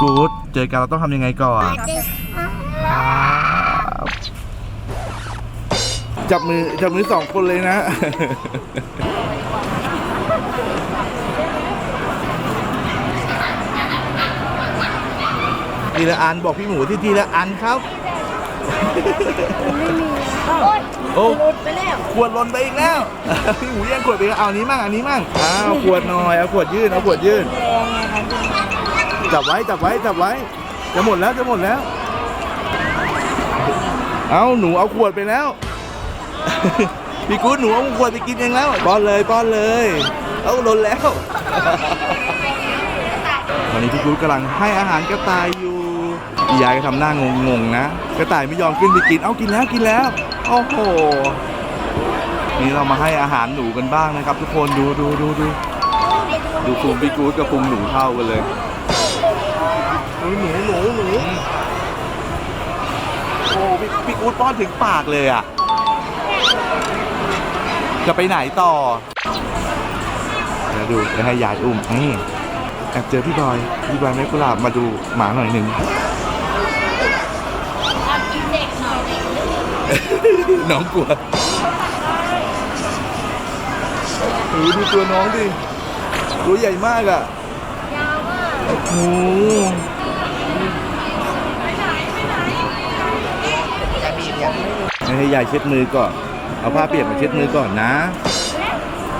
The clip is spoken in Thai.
กู๊ดเจอกันเราต้องทำยังไงก่อนจับมือจับมือสองคนเลยนะ ทีละอันบอกพี่หมูที่ทีละอันครับ โอ้หลุดไปแล้วขวดหล่นไปอีกแล้ว พี่หมูแย่งขวดไปอีกเอาอันนี้มั่งอันนี้มั่งอ้าวขวดหน่อยเอาขวดยื่นเอาขวดยื่นแรงไงครับ จับไว้จับไว้จับไว้ จะหมดแล้วจะหมดแล้ว เอาหนูเอาขวดไปแล้ว พี่กู๊ดหนูเอาขวดไปกินเองแล้วป้อนเลยป้อนเลย เอาหล่นแล้วตอนนี้พี่กู๊ดกำลังให้อาหารกระต่ายอยู่ยายก็ทำหน้างงๆนะ กระต่ายไม่ยอมขึ้นไปกิน เอากินแล้วกินแล้ว โอ้โห นี่เรามาให้อาหารหนูกันบ้างนะครับ ทุกคนดูดูดูดูดูพุงพี่กู๊ดกับพุงหนูเท่ากันเลยหนูหนูหนูหนูโอ้ พี่พี่กู๊ดป้อนถึงปากเลยอะ จะไปไหนต่อเดี๋ยวดูจะให้ยายอุ้มนี่แอบเจอพี่บอย พี่บอยแม่กุหลาบมาดูหมาหน่อยหนึ่งน้องกลัวโอ้ยดูตัวน้องดิ ตัวใหญ่มากอะ ยาวมาก โอ้โห ให้ยายเช็ดมือก่อน เอาผ้าเปียกมาเช็ดมือก่อนนะ